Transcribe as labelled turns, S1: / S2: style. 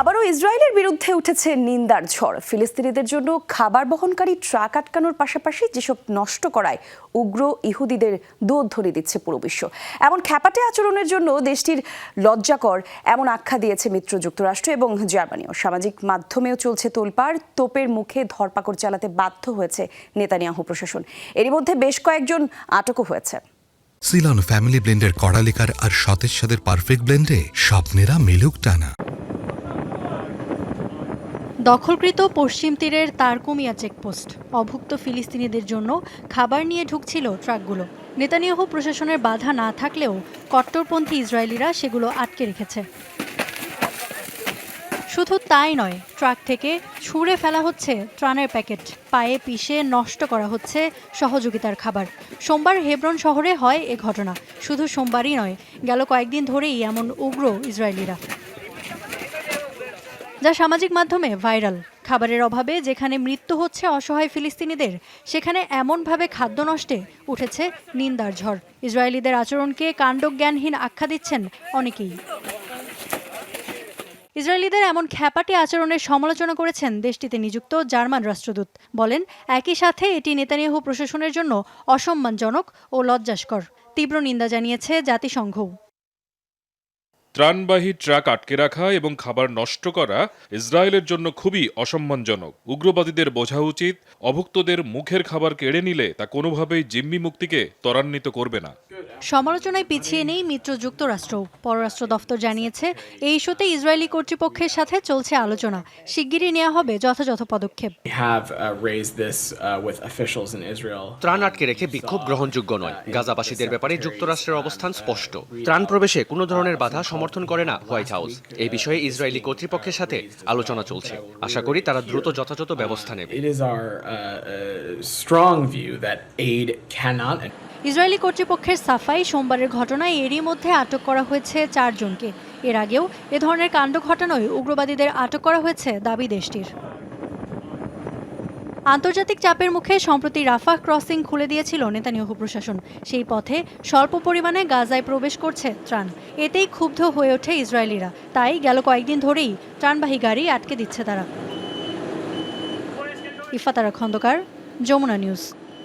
S1: আবারও ইসরায়েলের বিরুদ্ধে উঠেছে নিন্দার ঝড়। ফিলিস্তিনিদের জন্য খাবার বহনকারী ট্রাক আটকানোর পাশাপাশি যেসব নষ্ট করায় উগ্র ইহুদিদের দোধ ধরে দিচ্ছে পুরো বিশ্ব। এমন খ্যাপাটে আচরণের জন্য দেশটির লজ্জাকর এমন আখ্যা দিয়েছে মিত্র যুক্তরাষ্ট্র এবং জার্মানিও। সামাজিক মাধ্যমেও চলছে তোলপাড়, তোপের মুখে ধরপাকড় চালাতে বাধ্য হয়েছে নেতানিয়াহু প্রশাসন। এরই মধ্যে বেশ কয়েকজন আটকও হয়েছে।
S2: সিলন ফ্যামিলি ব্লেন্ডের কড়ালিকার আর সতেজ সাদের পারফেক্ট ব্লেন্ডে স্বপ্নেরা মিলুক টানা।
S3: দখলকৃত পশ্চিম তীরের তারকুমিয়া চেকপোস্ট। অভুক্ত ফিলিস্তিনিদের জন্য খাবার নিয়ে ঢুকছিল ট্রাকগুলো। নেতানিয়াহু প্রশাসনের বাধা না থাকলেও কট্টরপন্থী ইসরায়েলিরা সেগুলো আটকে রেখেছে। শুধু তাই নয়, ট্রাক থেকে ছুঁড়ে ফেলা হচ্ছে ত্রাণের প্যাকেট। পায়ে পিষে নষ্ট করা হচ্ছে সহযোগিতার খাবার। সোমবার হেব্রন শহরে হয় এ ঘটনা। শুধু সোমবারই নয়, গেল কয়েকদিন ধরেই এমন উগ্র ইসরায়েলিরা। যা সামাজিক মাধ্যমে ভাইরাল। খাবারের অভাবে যেখানে মৃত্যু হচ্ছে অসহায় ফিলিস্তিনিদের, সেখানে এমনভাবে খাদ্য নষ্টে উঠেছে নিন্দার ঝড়। ইসরায়েলিদের আচরণকে কাণ্ডজ্ঞানহীন আখ্যা দিচ্ছেন অনেকেই। ইসরায়েলিদের এমন খ্যাপাটে আচরণের সমালোচনা করেছেন দেশটিতে নিযুক্ত জার্মান রাষ্ট্রদূত। বলেন, একই সাথে এটি নেতানিয়াহু প্রশাসনের জন্য অসম্মানজনক ও লজ্জাস্কর। তীব্র নিন্দা জানিয়েছে জাতিসংঘও।
S4: ত্রাণবাহী ট্রাক আটকে রাখা এবং খাবার নষ্ট করা ইসরায়েলের জন্য খুবই অসম্মানজনক। উগ্রবাদীদের বোঝা উচিত, অভুক্তদের মুখের খাবার কেড়ে নিলে তা কোনোভাবেই জিম্মি মুক্তিকে ত্বরান্বিত করবে না।
S3: সমালোচনায় পিছিয়ে নেই মিত্র যুক্তরাষ্ট্র। পররাষ্ট্র দফতর জানিয়েছে এই ইস্যুতে ইসরায়েলি কর্তৃপক্ষের সাথে চলছে আলোচনা। শিগগিরই নেওয়া হবে যথাযথ পদক্ষেপ।
S5: Uh, raised this uh, with officials in Israel.
S6: ত্রাণ আটকে রেখে বিক্ষোভ গ্রহণযোগ্য নয়। গাজাবাসীদের ব্যাপারে যুক্তরাষ্ট্রের অবস্থান স্পষ্ট। ত্রাণ প্রবেশে কোনো ধরনের বাধা সমর্থন করে না হোয়াইট হাউস। এই বিষয়ে ইসরায়েলি কর্তৃপক্ষের সাথে আলোচনা চলছে। আশা করি তারা দ্রুত যথাযথ ব্যবস্থা নেবে।
S5: It is our uh, uh, strong view that aid cannot and
S3: Israeli কর্তৃপক্ষের সাফাই সোমবারের ঘটনায় এরই মধ্যে আটক করা হয়েছে চারজনকে। এর আগেও এ ধরনের কাণ্ড ঘটানোয় উগ্রবাদীদের আটক করা হয়েছে দাবি দেশটির। আন্তর্জাতিক চাপের মুখে সম্প্রতি রাফাহ ক্রসিং খুলে দিয়েছিল নেতানিয়াহু প্রশাসন। সেই পথে স্বল্প পরিমাণে গাজায় প্রবেশ করছে ত্রাণ। এতেই ক্ষুব্ধ হয়ে ওঠে ইসরায়েলিরা। তাই গেল কয়েকদিন ধরেই ত্রাণবাহী গাড়ি আটকে দিচ্ছে তারা। ইফাতারা খন্দকার যমুনা নিউজ।